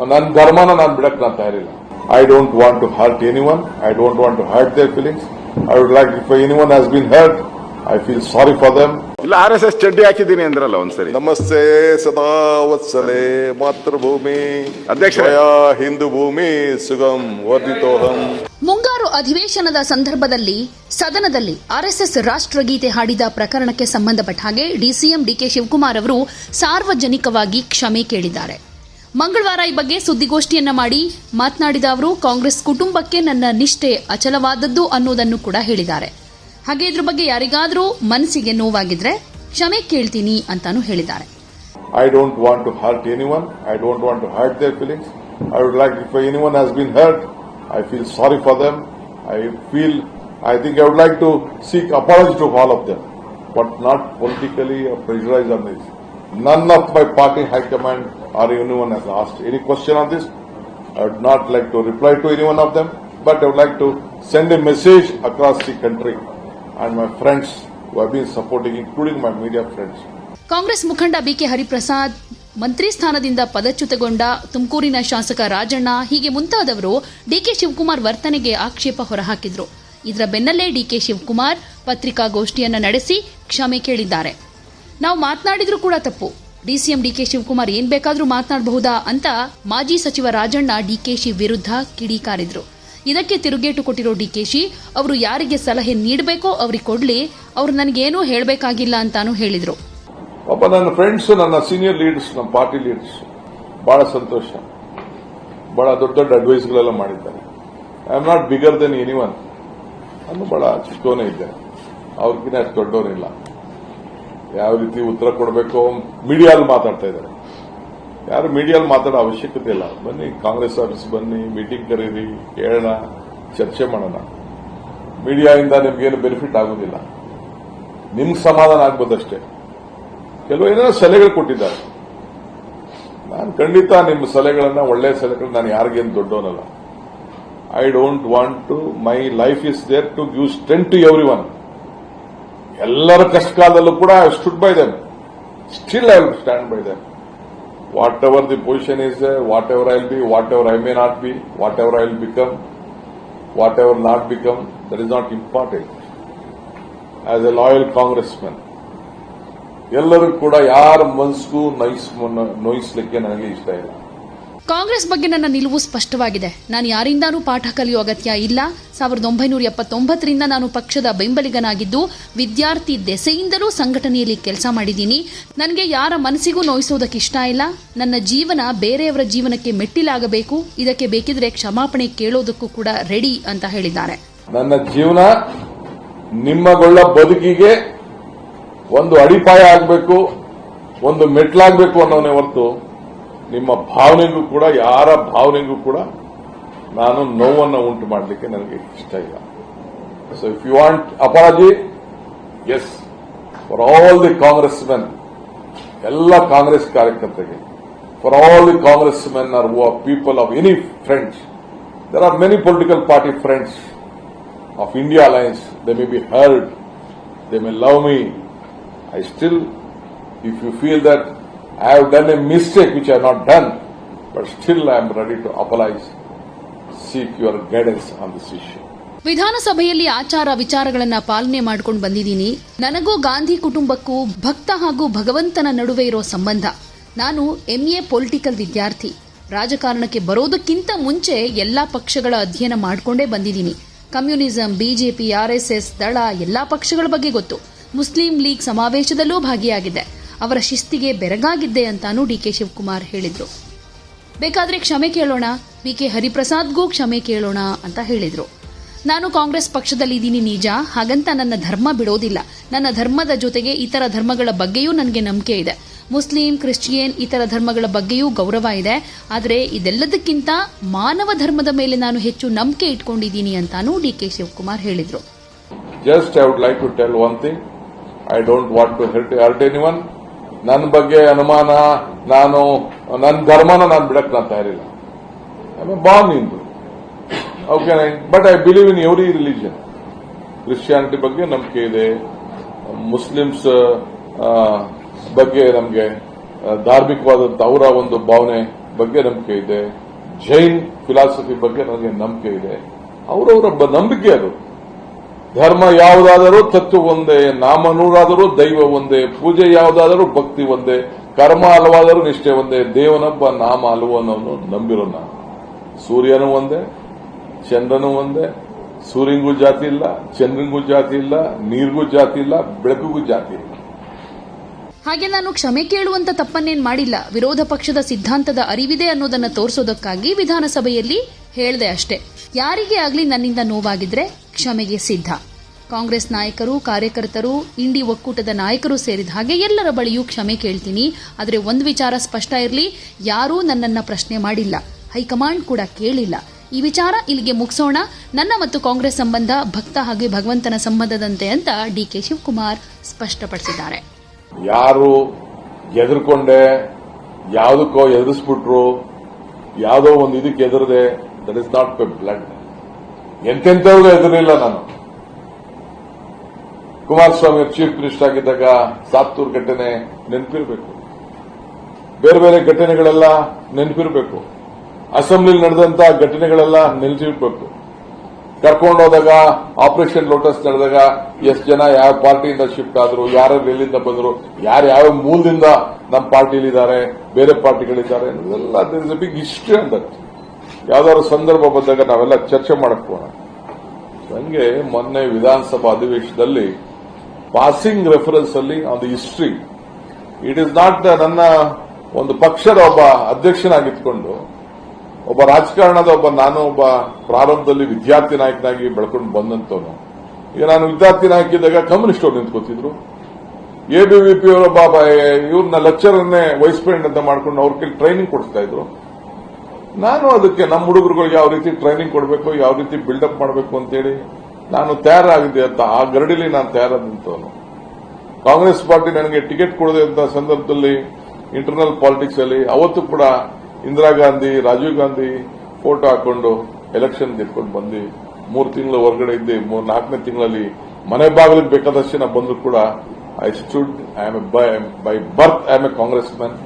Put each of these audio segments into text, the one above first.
ನನ್ನ ಧರ್ಮನ ನಾನು ಬಿಡಕ್ ನಾನು ತಯಾರಿಲ್ಲ. I don't want to hurt anyone I don't want to hurt their feelings I would like if anyone has been hurt I feel sorry for them ಇಲ್ಲ or S S ಚಡ್ಡಿ ಹಾಕಿದ್ದೀನಿ ಅಂದ್ರಲ್ಲ ಒಂದ್ಸರಿ. ನಮಸ್ತೆ ಸದಾ ವತ್ಸಲೆ ಮಾತೃಭೂಮಿ. ಅಧ್ಯಕ್ಷ ಹಿಂದೂ ಭೂಮಿ ಸುಗಮ್ ವರ್ಧಿತೋಹಂ. ಮುಂಗಾರು ಅಧಿವೇಶನದ ಸಂದರ್ಭದಲ್ಲಿ ಸದನದಲ್ಲಿ ಆರ್ಎಸ್ಎಸ್ ರಾಷ್ಟ್ರಗೀತೆ ಹಾಡಿದ ಪ್ರಕರಣಕ್ಕೆ ಸಂಬಂಧಪಟ್ಟ ಹಾಗೆ ಡಿಸಿಎಂ ಡಿಕೆ ಶಿವಕುಮಾರ್ ಅವರು ಸಾರ್ವಜನಿಕವಾಗಿ ಕ್ಷಮೆ ಕೇಳಿದ್ದಾರೆ. ಮಂಗಳವಾರ ಈ ಬಗ್ಗೆ ಸುದ್ದಿಗೋಷ್ಠಿಯನ್ನ ಮಾಡಿ ಮಾತನಾಡಿದ ಅವರು, ಕಾಂಗ್ರೆಸ್ ಕುಟುಂಬಕ್ಕೆ ನನ್ನ ನಿಷ್ಠೆ ಅಚಲವಾದದ್ದು ಅನ್ನೋದನ್ನು ಕೂಡ ಹೇಳಿದ್ದಾರೆ. ಹಾಗೆ ಇದ್ರ ಬಗ್ಗೆ ಯಾರಿಗಾದರೂ ಮನಸ್ಸಿಗೆ ನೋವಾಗಿದ್ರೆ ಕ್ಷಮೆ ಕೇಳ್ತೀನಿ ಅಂತಾನು ಹೇಳಿದ್ದಾರೆ. I don't want to hurt anyone I don't want to hurt their feelings I would like if anyone has been hurt I feel sorry for them I feel I think I would like to seek apology to all of them but not politically pressurise on this none of my party high command or anyone has asked any question on this. I would not like to reply to any one of them, but I would like to send a message across the country and my friends who have been supporting, including my media friends. Congress ಮುಖಂಡ BK Hariprasad ಮಂತ್ರಿ ಸ್ಥಾನದಿಂದ ಪದಚ್ಯುತಗೊಂಡ ತುಮಕೂರಿನ ಶಾಸಕ ರಾಜಣ್ಣ ಹೀಗೆ ಮುಂತಾದವರು DK Shivakumar ವರ್ತನೆಗೆ ಆಕ್ಷೇಪ ಹೊರಹಾಕಿದ್ರು ಇದರ ಬೆನ್ನಲ್ಲೇ ಡಿಕೆ ಶಿವಕುಮಾರ್ ಪತ್ರಿಕಾಗೋಷ್ಠಿಯನ್ನು ನಡೆಸಿ ಕ್ಷಮೆ ಕೇಳಿದ್ದಾರೆ ನಾವು ಮಾತನಾಡಿದ್ರೂ ಕೂಡ ತಪ್ಪು ಡಿಸಿಎಂ ಡಿಕೆ ಶಿವಕುಮಾರ್ ಏನ್ ಬೇಕಾದ್ರೂ ಮಾತನಾಡಬಹುದಾ ಅಂತ ಮಾಜಿ ಸಚಿವ ರಾಜಣ್ಣ ಡಿಕೆಶಿ ವಿರುದ್ಧ ಕಿಡಿಕಾರಿದ್ರು. ಇದಕ್ಕೆ ತಿರುಗೇಟು ಕೊಟ್ಟಿರೋ ಡಿಕೆಶಿ ಅವರು ಯಾರಿಗೆ ಸಲಹೆ ನೀಡಬೇಕೋ ಅವ್ರಿಗೆ ಕೊಡ್ಲಿ, ಅವ್ರು ನನಗೇನೂ ಹೇಳಬೇಕಾಗಿಲ್ಲ ಅಂತಾನೂ ಹೇಳಿದ್ರು. ಒಬ್ಬ ನನ್ನ ಫ್ರೆಂಡ್ಸ್ ನನ್ನ ಸೀನಿಯರ್ ಲೀಡರ್ಸ್ ನಮ್ಮ ಪಾರ್ಟಿ ಲೀಡರ್ಸ್ ಬಹಳ ಸಂತೋಷ. ಬಹಳ ದೊಡ್ಡ ದೊಡ್ಡ ಅಡ್ವೈಸ್ಗಳೆಲ್ಲ ಮಾಡಿದ್ದಾರೆ. I am not bigger than anyone ಅನ್ನು ಬಹಳ ಚಿಕ್ಕವನೇ ಇದ್ದೆ. ಅವ್ರಿಗಿಂತ ಅಷ್ಟು ದೊಡ್ಡವನಿಲ್ಲ. ಯಾವ ರೀತಿ ಉತ್ತರ ಕೊಡಬೇಕು ಮೀಡಿಯಾದಲ್ಲಿ ಮಾತಾಡ್ತಾ ಇದ್ದಾರೆ. ಯಾರು ಮೀಡಿಯಾದಲ್ಲಿ ಮಾತಾಡೋ ಅವಶ್ಯಕತೆ ಇಲ್ಲ. ಬನ್ನಿ, ಕಾಂಗ್ರೆಸ್ ಆಫೀಸ್ ಬನ್ನಿ, ಮೀಟಿಂಗ್ ಕರೀರಿ, ಕೇಳೋಣ, ಚರ್ಚೆ ಮಾಡೋಣ. ಮೀಡಿಯಾದಿಂದ ನಿಮ್ಗೇನು ಬೆನಿಫಿಟ್ ಆಗೋದಿಲ್ಲ. ನಿಮ್ಗೆ ಸಮಾಧಾನ ಆಗ್ಬೋದಷ್ಟೇ. ಕೆಲವು ಏನೋ ಸಲಹೆಗಳು ಕೊಟ್ಟಿದ್ದಾರೆ. ನಾನು ಖಂಡಿತ ನಿಮ್ಮ ಸಲಹೆಗಳನ್ನ, ಒಳ್ಳೆ ಸಲಹೆಗಳು ನಾನು ಯಾರಿಗೇನು ದೊಡ್ಡವನಲ್ಲ. I don't want to my life is there to give strength to everyone ಎಲ್ಲರ ಕಷ್ಟ ಕಾಲದಲ್ಲೂ ಕೂಡ I stood by them still I will stand by them whatever the position is whatever I will be whatever I may not be whatever I will become whatever not become that is not important as a loyal Congress man ಎಲ್ಲರೂ ಕೂಡ ಯಾರ ಮನಸ್ಸಿಗೂ nice ನೋಯಿಸ್ಲಿಕ್ಕೆ ನನಗೆ ಇಷ್ಟ ಇಲ್ಲ. ಕಾಂಗ್ರೆಸ್ ಬಗ್ಗೆ ನನ್ನ ನಿಲುವು ಸ್ಪಷ್ಟವಾಗಿದೆ. ನಾನು ಯಾರಿಂದಾನೂ ಪಾಠ ಕಲಿಯೋ ಅಗತ್ಯ ಇಲ್ಲ. ಸಾವಿರದ ಒಂಬೈನೂರ ಎಪ್ಪತ್ತೊಂಬತ್ತರಿಂದ ನಾನು ಪಕ್ಷದ ಬೆಂಬಲಿಗನಾಗಿದ್ದು, ವಿದ್ಯಾರ್ಥಿ ದೆಸೆಯಿಂದಲೂ ಸಂಘಟನೆಯಲ್ಲಿ ಕೆಲಸ ಮಾಡಿದ್ದೀನಿ. ನನಗೆ ಯಾರ ಮನಸ್ಸಿಗೂ ನೋಯಿಸೋದಕ್ಕೆ ಇಷ್ಟ ಇಲ್ಲ. ನನ್ನ ಜೀವನ ಬೇರೆಯವರ ಜೀವನಕ್ಕೆ ಮೆಟ್ಟಿಲಾಗಬೇಕು. ಇದಕ್ಕೆ ಬೇಕಿದ್ರೆ ಕ್ಷಮಾಪಣೆ ಕೇಳೋದಕ್ಕೂ ಕೂಡ ರೆಡಿ ಅಂತ ಹೇಳಿದ್ದಾರೆ. ನನ್ನ ಜೀವನ ನಿಮ್ಮಗೊಳ್ಳ ಬದುಕಿಗೆ ಒಂದು ಅಡಿಪಾಯ ಆಗಬೇಕು, ಒಂದು ಮೆಟ್ಲಾಗಬೇಕು ಅನ್ನೋನೇ ಹೊರತು ನಿಮ್ಮ ಭಾವನೆಗೂ ಕೂಡ ಯಾರ ಭಾವನೆಗೂ ಕೂಡ ನಾನು ನೋವನ್ನು ಉಂಟು ಮಾಡಲಿಕ್ಕೆ ನನಗೆ ಇಷ್ಟ ಇಲ್ಲ. So if you want apologies for all the Congress men ಎಲ್ಲ ಕಾಂಗ್ರೆಸ್ ಕಾರ್ಯಕರ್ತರಿಗೆ for all the Congress men or people of any friends there are many political party friends of India Alliance, they may be heard, they may love me. I still, if you feel that I have done a mistake which I have not done, but still I am ready to apologize, seek your guidance on this issue. ವಿಧಾನಸಭೆಯಲ್ಲಿ ಆಚಾರ ವಿಚಾರಗಳನ್ನ ಪಾಲನೆ ಮಾಡ್ಕೊಂಡು ಬಂದಿದ್ದೀನಿ. ನನಗೂ ಗಾಂಧಿ ಕುಟುಂಬಕ್ಕೂ ಭಕ್ತ ಹಾಗೂ ಭಗವಂತನ ನಡುವೆ ಇರೋ ಸಂಬಂಧ. ನಾನು ಎಂಎ ಪೊಲಿಟಿಕಲ್ ವಿದ್ಯಾರ್ಥಿ. ರಾಜಕಾರಣಕ್ಕೆ ಬರೋದಕ್ಕಿಂತ ಮುಂಚೆ ಎಲ್ಲ ಪಕ್ಷಗಳ ಅಧ್ಯಯನ ಮಾಡಿಕೊಂಡೇ ಬಂದಿದ್ದೀನಿ. ಕಮ್ಯುನಿಸಂ ಬಿಜೆಪಿ ಆರ್ಎಸ್ಎಸ್ ದಳ ಎಲ್ಲ ಪಕ್ಷಗಳ ಬಗ್ಗೆ ಗೊತ್ತು. ಮುಸ್ಲಿಂ ಲೀಗ್ ಸಮಾವೇಶದಲ್ಲೂ ಭಾಗಿಯಾಗಿದ್ದೆ. ಅವರ ಶಿಸ್ತಿಗೆ ಬೆರಗಾಗಿದ್ದೆ ಅಂತಾನೂ ಡಿಕೆ ಶಿವಕುಮಾರ್ ಹೇಳಿದರು. ಬೇಕಾದರೆ ಕ್ಷಮೆ ಕೇಳೋಣ ಬಿಕೆ ಹರಿಪ್ರಸಾದ್ಗೂ ಕ್ಷಮೆ ಕೇಳೋಣ ಅಂತ ಹೇಳಿದರು. ನಾನು ಕಾಂಗ್ರೆಸ್ ಪಕ್ಷದಲ್ಲಿದ್ದೀನಿ ನಿಜ ಹಾಗಂತ ನನ್ನ ಧರ್ಮ ಬಿಡೋದಿಲ್ಲ. ನನ್ನ ಧರ್ಮದ ಜೊತೆಗೆ ಇತರ ಧರ್ಮಗಳ ಬಗ್ಗೆಯೂ ನನಗೆ ನಂಬಿಕೆ ಇದೆ. ಮುಸ್ಲಿಂ ಕ್ರಿಶ್ಚಿಯನ್ ಇತರ ಧರ್ಮಗಳ ಬಗ್ಗೆಯೂ ಗೌರವ ಇದೆ. ಆದರೆ ಇದೆಲ್ಲದಕ್ಕಿಂತ ಮಾನವ ಧರ್ಮದ ಮೇಲೆ ನಾನು ಹೆಚ್ಚು ನಂಬಿಕೆ ಇಟ್ಕೊಂಡಿದ್ದೀನಿ ಅಂತಾನೂ ಡಿಕೆ ಶಿವಕುಮಾರ್ ಹೇಳಿದರು. Just I would like to tell one thing, I don't want to hurt anyone. ನನ್ನ ಬಗ್ಗೆ ಅನುಮಾನ, ನಾನು ನನ್ನ ಧರ್ಮನ ನಾನು ಬಿಡಕ್ ನಾನು ತಯಾರಿಲ್ಲ. Born Hindu okay but I believe in every religion Christianity ಬಗ್ಗೆ ನಂಬಿಕೆ ಇದೆ. ಮುಸ್ಲಿಮ್ಸ್ ಬಗ್ಗೆ ನಮಗೆ ಧಾರ್ಮಿಕವಾದಂಥ ಅವರ ಒಂದು ಭಾವನೆ ಬಗ್ಗೆ ನಂಬಿಕೆ ಇದೆ. ಜೈನ್ ಫಿಲಾಸಫಿ ಬಗ್ಗೆ ನನಗೆ ನಂಬಿಕೆ ಇದೆ. ಅವರವರ ನಂಬಿಕೆ ಅದು. ಧರ್ಮ ಯಾವುದಾದರೂ ತತ್ವ ಒಂದೇ, ನಾಮ ನೂರಾದರೂ ದೈವ ಒಂದೇ, ಪೂಜೆ ಯಾವುದಾದರೂ ಭಕ್ತಿ ಒಂದೇ, ಕರ್ಮ ಹಲವಾದರೂ ನಿಷ್ಠೆ ಒಂದೇ, ದೇವನೊಬ್ಬ ನಾಮ ಹಲವು ಅನ್ನೋನು ನಂಬಿರೋ ನಾನು ಸೂರ್ಯನೂ ಒಂದೇ, ಚಂದ್ರನೂ ಒಂದೇ, ಸೂರ್ಯನಿಗೂ ಜಾತಿ ಇಲ್ಲ, ಚಂದ್ರನಿಗೂ ಜಾತಿ ಇಲ್ಲ, ನೀರಿಗೂ ಜಾತಿ ಇಲ್ಲ, ಬೆಳಕಿಗೂ ಜಾತಿ ಇಲ್ಲ. ಹಾಗೆ ನಾನು ಕ್ಷಮೆ ಕೇಳುವಂತ ತಪ್ಪನ್ನೇನ್ ಮಾಡಿಲ್ಲ. ವಿರೋಧ ಪಕ್ಷದ ಸಿದ್ಧಾಂತದ ಅರಿವಿದೆ ಅನ್ನೋದನ್ನ ತೋರಿಸೋದಕ್ಕಾಗಿ ವಿಧಾನಸಭೆಯಲ್ಲಿ ಹೇಳಿದೆ ಅಷ್ಟೇ. ಯಾರಿಗೆ ಆಗ್ಲಿ ನನ್ನಿಂದ ನೋವಾಗಿದ್ರೆ ಕ್ಷಮೆಗೆ ಸಿದ್ಧ. ಕಾಂಗ್ರೆಸ್ ನಾಯಕರು, ಕಾರ್ಯಕರ್ತರು, ಇಂಡಿ ಒಕ್ಕೂಟದ ನಾಯಕರು ಸೇರಿದ ಹಾಗೆ ಎಲ್ಲರ ಬಳಿಯೂ ಕ್ಷಮೆ ಕೇಳ್ತೀನಿ. ಆದರೆ ಒಂದು ವಿಚಾರ ಸ್ಪಷ್ಟ ಇರಲಿ, ಯಾರೂ ನನ್ನನ್ನ ಪ್ರಶ್ನೆ ಮಾಡಿಲ್ಲ. ಹೈಕಮಾಂಡ್ ಕೂಡ ಕೇಳಿಲ್ಲ. ಈ ವಿಚಾರ ಇಲ್ಲಿಗೆ ಮುಗಿಸೋಣ. ನನ್ನ ಮತ್ತು ಕಾಂಗ್ರೆಸ್ ಸಂಬಂಧ ಭಕ್ತ ಹಾಗೆ ಭಗವಂತನ ಸಂಬಂಧದಂತೆ ಅಂತ ಡಿ ಕೆ ಶಿವಕುಮಾರ್ ಸ್ಪಷ್ಟಪಡಿಸಿದ್ದಾರೆ. ಯಾರು ಎದುರ್ಕೊಂಡೆ, ಯಾವುದಕ್ಕೋ ಎದುರಿಸ್ಬಿಟ್ರು, ಯಾವುದೋ ಒಂದು ಇದಕ್ಕೆ ಎದುರದೆ ದಟ್ ಇಸ್ ನಾಟ್ ಬ್ಲಡ್ ಎಂತೆಂಥವ್ರಿಗೂ ಎದುರಿಲ್ಲ ನಾನು. ಕುಮಾರಸ್ವಾಮಿ ಚೀಫ್ ಮಿನಿಸ್ಟರ್ ಆಗಿದ್ದಾಗ ಸಾತ್ತೂರ್ ಘಟನೆ ನೆನಪಿರಬೇಕು. ಬೇರೆ ಬೇರೆ ಘಟನೆಗಳೆಲ್ಲ ನೆನಪಿರಬೇಕು. ಅಸೆಂಬ್ಲಿ ನಡೆದಂತ ಘಟನೆಗಳೆಲ್ಲ ನೆನಪಿರಬೇಕು ಕರ್ಕೊಂಡು ಹೋದಾಗ ಆಪರೇಷನ್ ಲೋಟಸ್ ನಡೆದಾಗ ಎಷ್ಟು ಜನ ಯಾವ ಪಾರ್ಟಿಯಿಂದ ಶಿಫ್ಟ್ ಆದ್ರು ಯಾರು ಎಲ್ಲಿಂದ ಬಂದರು, ಯಾರು ಯಾವ ಮೂಲದಿಂದ ನಮ್ಮ ಪಾರ್ಟಿಲಿದ್ದಾರೆ ಬೇರೆ ಪಾರ್ಟಿಗಳಿದ್ದಾರೆ ಅನ್ನೋದೆಲ್ಲ ಬಿಗ್ ಹಿಸ್ಟ್ರಿ ಅಂತ ಯಾವ್ದಾದ್ರು ಸಂದರ್ಭ ಬಂದಾಗ ನಾವೆಲ್ಲ ಚರ್ಚೆ ಮಾಡಕ್ಕೋಣ ಹಂಗೆ ಮೊನ್ನೆ ವಿಧಾನಸಭಾ ಅಧಿವೇಶನದಲ್ಲಿ ಪಾಸಿಂಗ್ ರೆಫರೆನ್ಸ್ ಅಲ್ಲಿ ಒಂದು ಹಿಸ್ಟ್ರಿ. ಇಟ್ ಇಸ್ ನಾಟ್ ನನ್ನ ಒಂದು ಪಕ್ಷದ ಒಬ್ಬ ಅಧ್ಯಕ್ಷನಾಗಿತ್ಕೊಂಡು ಒಬ್ಬ ರಾಜಕಾರಣದ ಒಬ್ಬ ನಾನು ಒಬ್ಬ ಪ್ರಾರಂಭದಲ್ಲಿ ವಿದ್ಯಾರ್ಥಿ ನಾಯಕನಾಗಿ ಬೆಳ್ಕೊಂಡು ಬಂದಂತವನು. ಈಗ ನಾನು ವಿದ್ಯಾರ್ಥಿ ನಾಯಕಿದ್ದಾಗ ಕಮ್ಯುನಿಸ್ಟ್ ಅವ್ರು ನಿಂತ್ಕೋತಿದ್ರು. ಎಬಿವಿಪಿ ಅವರೊಬ್ಬ ಇವ್ರನ್ನ ಲೆಕ್ಚರನ್ನೇ ವೈಸ್ ಪ್ರೆಸಿಡೆಂಟ್ ಅಂತ ಮಾಡ್ಕೊಂಡು ಅವ್ರ ಕೈಲಿ ಟ್ರೈನಿಂಗ್ ಕೊಡಿಸ್ತಾ ಇದ್ರು. ನಾನು ಅದಕ್ಕೆ ನಮ್ಮ ಹುಡುಗರುಗಳಿಗೆ ಯಾವ ರೀತಿ ಟ್ರೈನಿಂಗ್ ಕೊಡಬೇಕು, ಯಾವ ರೀತಿ ಬಿಲ್ಡಪ್ ಮಾಡಬೇಕು ಅಂತೇಳಿ ನಾನು ತಯಾರಾಗಿದ್ದೆ ಅಂತ ಆ ಗರಡಿಲಿ ನಾನು ತಯಾರಾದಂತವನು ಕಾಂಗ್ರೆಸ್ ಪಾರ್ಟಿ ನನಗೆ ಟಿಕೆಟ್ ಕೊಡದೆ ಅಂತ ಸಂದರ್ಭದಲ್ಲಿ ಇಂಟರ್ನಲ್ ಪಾಲಿಟಿಕ್ಸ್ ಅಲ್ಲಿ ಅವತ್ತು ಕೂಡ ಇಂದಿರಾ ಗಾಂಧಿ, ರಾಜೀವ್ ಗಾಂಧಿ ಫೋಟೋ ಹಾಕೊಂಡು ಎಲೆಕ್ಷನ್ ಗೆದ್ಕೊಂಡು ಬಂದು ಮೂರು ತಿಂಗಳ ಹೊರಗಡೆ ಇದ್ದೆ ಮೂರ್ ನಾಲ್ಕನೇ ತಿಂಗಳಲ್ಲಿ ಮನೆ ಬಾಗಿಲಿಗೆ ಬೇಕಾದಷ್ಟು ನಾ ಬಂದ್ರು ಕೂಡ I stood I am by birth I am a Congress man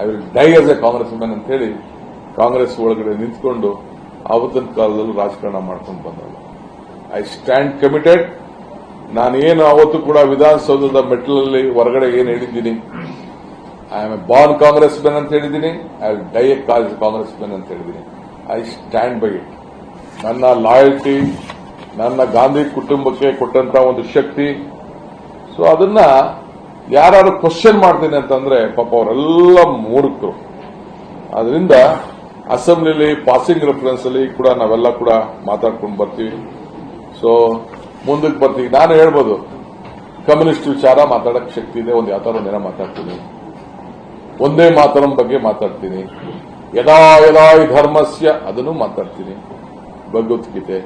I will die as a Congress man ಅಂತ ಹೇಳಿ ಕಾಂಗ್ರೆಸ್ ಒಳಗಡೆ ನಿಂತ್ಕೊಂಡು ಆವತ್ತಿನ ಕಾಲದಲ್ಲೂ ರಾಜಕಾರಣ ಮಾಡ್ಕೊಂಡು ಬಂದವರು ಐ ಸ್ಟ್ಯಾಂಡ್ ಕಮಿಟೆಡ್ ನಾನು ಏನು ಅವತ್ತು ಕೂಡ ವಿಧಾನಸೌಧದ ಮೆಟ್ಲಲ್ಲಿ ಹೊರಗಡೆ ಏನು ಹೇಳಿದ್ದೀನಿ? I am a born Congress men ಅಂತ ಹೇಳಿದ್ದೀನಿ. I die a Congress men ಅಂತ ಹೇಳಿದ್ದೀನಿ. ಐ ಸ್ಟ್ಯಾಂಡ್ ಬೈ ಇಟ್ ನನ್ನ ಲಾಯಲ್ಟಿ ನನ್ನ ಗಾಂಧಿ ಕುಟುಂಬಕ್ಕೆ ಕೊಟ್ಟಂತ ಒಂದು ಶಕ್ತಿ. ಸೊ ಅದನ್ನ ಯಾರು ಕ್ವಶನ್ ಮಾಡ್ತೀನಿ ಅಂತಂದ್ರೆ ಪಾಪ ಅವರೆಲ್ಲ ಮೂರ್ಖರು. ಅದರಿಂದ ಅಸೆಂಬ್ಲಿಲಿ ಪಾಸಿಂಗ್ ರೆಫರೆನ್ಸ್ ಅಲ್ಲಿ ಕೂಡ ನಾವೆಲ್ಲ ಕೂಡ ಮಾತಾಡ್ಕೊಂಡು ಬರ್ತೀವಿ. ಸೊ ಮುಂದಕ್ಕೆ ಬರ್ತೀವಿ. ನಾನು ಹೇಳ್ಬೋದು, ಕಮ್ಯುನಿಸ್ಟ್ ವಿಚಾರ ಮಾತಾಡಕ್ ಶಕ್ತಿ ಇದೆ, ಒಂದು ಯಾವ ಒಂದಿನ ದಿನ ಮಾತಾಡ್ತೀನಿ. ಒಂದೇ ಮಾತರಂ ಬಗ್ಗೆ ಮಾತಾಡ್ತೀನಿ. ಯದಾ ಯದಾ ಧರ್ಮಸ್ಯ ಅದನ್ನು ಮಾತಾಡ್ತೀನಿ. ಭಗವದ್ಗೀತೆ,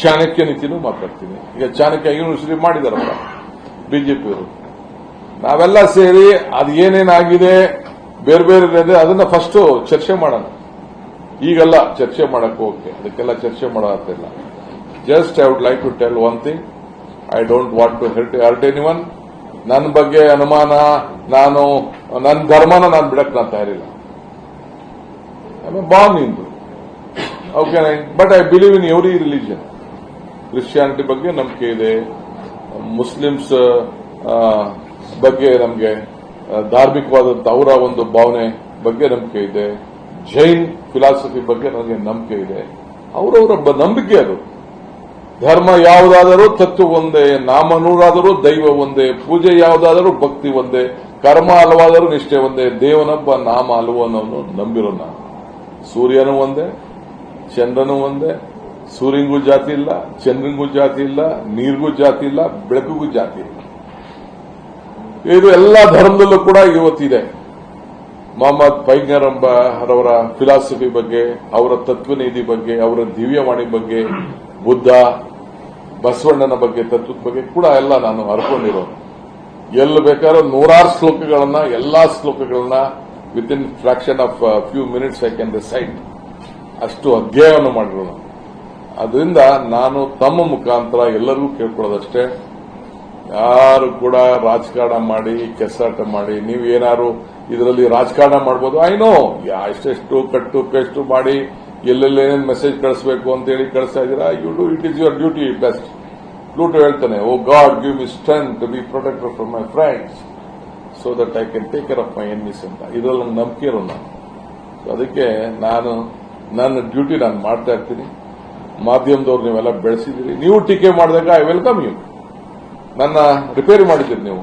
ಚಾಣಕ್ಯ ನೀತಿನೂ ಮಾತಾಡ್ತೀನಿ. ಈಗ ಚಾಣಕ್ಯ ಯೂನಿವರ್ಸಿಟಿ ಮಾಡಿದಾರಲ್ಲ, ಬಿಜೆಪಿಯವರು. ನಾವೆಲ್ಲ ಸೇರಿ ಅದು ಏನೇನಾಗಿದೆ ಬೇರೆ ಬೇರೆ ಅದನ್ನ ಫಸ್ಟ್ ಚರ್ಚೆ ಮಾಡೋಣ. ಈಗೆಲ್ಲ ಚರ್ಚೆ ಮಾಡಕ್ ಓಕೆ ಅದಕ್ಕೆಲ್ಲ ಚರ್ಚೆ ಮಾಡೋದಿಲ್ಲ just I would like to tell one thing I don't want to hurt hurt anyone ನನ್ನ ಬಗ್ಗೆ ಅನುಮಾನ, ನಾನು ನನ್ನ ಧರ್ಮನ ನಾನು ಬಿಡಕ್ ನಾನು ತಯಾರಿಲ್ಲ. Bomb Hindu okay but I believe in every religion Christianity ಬಗ್ಗೆ ನಂಬಿಕೆ ಇದೆ. ಮುಸ್ಲಿಮ್ಸ್ ಬಗ್ಗೆ ನಮಗೆ ಧಾರ್ಮಿಕವಾದಂತಹ ಅವರ ಒಂದು ಭಾವನೆ ಬಗ್ಗೆ ನಂಬಿಕೆ ಇದೆ. ಜೈನ್ ಫಿಲಾಸಫಿ ಬಗ್ಗೆ ನನಗೆ ನಂಬಿಕೆ ಇದೆ. ಅವರವರ ನಂಬಿಕೆ ಅದು. ಧರ್ಮ ಯಾವುದಾದರೂ ತತ್ವ ಒಂದೇ, ನಾಮ ನೂರಾದರೂ ದೈವ ಒಂದೇ, ಪೂಜೆ ಯಾವುದಾದರೂ ಭಕ್ತಿ ಒಂದೇ, ಕರ್ಮ ಹಲವಾದರೂ ನಿಷ್ಠೆ ಒಂದೇ ದೇವನೊಬ್ಬ ನಾಮ ಹಲವು ಅನ್ನೋನು ನಂಬಿರೋ ನಾನು. ಸೂರ್ಯನೂ ಒಂದೇ, ಚಂದ್ರನೂ ಒಂದೇ, ಸೂರ್ಯನಿಗೂ ಜಾತಿ ಇಲ್ಲ, ಚಂದ್ರನಿಗೂ ಜಾತಿ ಇಲ್ಲ, ನೀರಿಗೂ ಜಾತಿ ಇಲ್ಲ, ಬೆಳಕಿಗೂ ಜಾತಿ ಇಲ್ಲ. ಇದು ಎಲ್ಲ ಧರ್ಮದಲ್ಲೂ ಕೂಡ ಇವತ್ತಿದೆ. ಮೊಹಮ್ಮದ್ ಪೈಗಂಬ ಅವರ ಫಿಲಾಸಫಿ ಬಗ್ಗೆ, ಅವರ ತತ್ವನಿಧಿ ಬಗ್ಗೆ, ಅವರ ದಿವ್ಯವಾಣಿ ಬಗ್ಗೆ, ಬುದ್ಧ, ಬಸವಣ್ಣನ ಬಗ್ಗೆ, ತತ್ವದ ಬಗ್ಗೆ ಕೂಡ ಎಲ್ಲ ನಾನು ಅರ್ಕೊಂಡಿರೋದು. ಎಲ್ಲಿ ಬೇಕಾದ್ರೂ ನೂರಾರು ಶ್ಲೋಕಗಳನ್ನ, ಎಲ್ಲಾ ಶ್ಲೋಕಗಳನ್ನ within fraction of few minutes I can decide ಅಷ್ಟು ಅಧ್ಯಯನ ಮಾಡಿರೋಣ ಅದರಿಂದ ನಾನು ತಮ್ಮ ಮುಖಾಂತರ ಎಲ್ಲರಿಗೂ ಕೇಳ್ಕೊಳ್ಳೋದಷ್ಟೇ. ಯಾರು ಕೂಡ ರಾಜಕಾರಣ ಮಾಡಿ, ಕೆಸಾಟ ಮಾಡಿ, ನೀವು ಇದರಲ್ಲಿ ರಾಜಕಾರಣ ಮಾಡ್ಬೋದು. ಐ ನೋ ಎಷ್ಟೆಷ್ಟು ಕಟ್ಟು ಪೇಸ್ಟು ಮಾಡಿ ಎಲ್ಲೆಲ್ಲೇನೇನು ಮೆಸೇಜ್ ಕಳಿಸ್ಬೇಕು ಅಂತ ಹೇಳಿ ಕಳಿಸ್ತಾ ಇದ್ದೀರಾ? You do it is your duty best Pluto ಹೇಳ್ತಾನೆ O god give me strength to be protector from my friends so that I can take care of my enemies ಅಂತ. ಇದರಲ್ಲಿ ನಂಗೆ ನಂಬಿಕೆ ಇರೋ ನಾನು So ಅದಕ್ಕೆ ನಾನು, ನನ್ನ ಡ್ಯೂಟಿ ನಾನು ಮಾಡ್ತಾ ಇರ್ತೀನಿ. ಮಾಧ್ಯಮದವ್ರು ನೀವೆಲ್ಲ ಬೆಳೆಸಿದ್ದೀರಿ. ನೀವು ಟೀಕೆ ಮಾಡಿದಾಗ ಐ ವೆಲ್ಕಮ್ ಯು ನನ್ನ ರಿಪೇರಿ ಮಾಡಿದ್ದೀರಿ ನೀವು.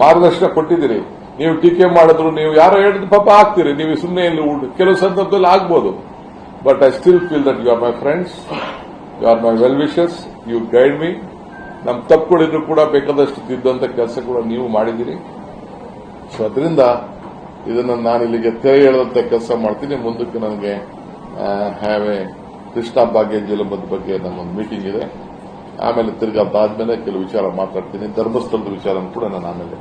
ಮಾರ್ಗದರ್ಶನ ಕೊಟ್ಟಿದ್ದೀರಿ. ನೀವು ಟೀಕೆ ಮಾಡಿದ್ರು, ನೀವು ಯಾರೋ ಹೇಳಿದ ಪಾಪ ಆಗ್ತೀರಿ. ನೀವು ಸುಮ್ಮನೆ ಇಲ್ಲಿ ಕೆಲವು ಸಂದರ್ಭದಲ್ಲಿ ಆಗ್ಬೋದು. But I still feel that you are my friends you are my well wishes you guide me ನಮ್ಮ ತಪ್ಪುಗಳಿದ್ರು ಕೂಡ ಬೇಕಾದಷ್ಟು ತಿದ್ದಂತ ಕೆಲಸ ಕೂಡ ನೀವು ಮಾಡಿದ್ದೀರಿ. ಸೊ ಅದರಿಂದ ಇದನ್ನು ನಾನು ಇಲ್ಲಿಗೆ ತೆರೆ ಹೇಳದಂತ ಕೆಲಸ ಮಾಡ್ತೀನಿ. ಮುಂದಕ್ಕೆ ನನಗೆ ಹ್ಯಾವ್ ಎ ಕೃಷ್ಣ ಭಾಗ್ಯ ಜಲಮದ ಬಗ್ಗೆ ನಮ್ಮೊಂದು ಮೀಟಿಂಗ್ ಇದೆ. ಆಮೇಲೆ ತಿರ್ಗಾ ಅದಾದ್ಮೇಲೆ ಕೆಲವು ವಿಚಾರ ಮಾತಾಡ್ತೀನಿ. ಧರ್ಮಸ್ಥಳದ ವಿಚಾರ ಕೂಡ ನಾನು ಆಮೇಲೆ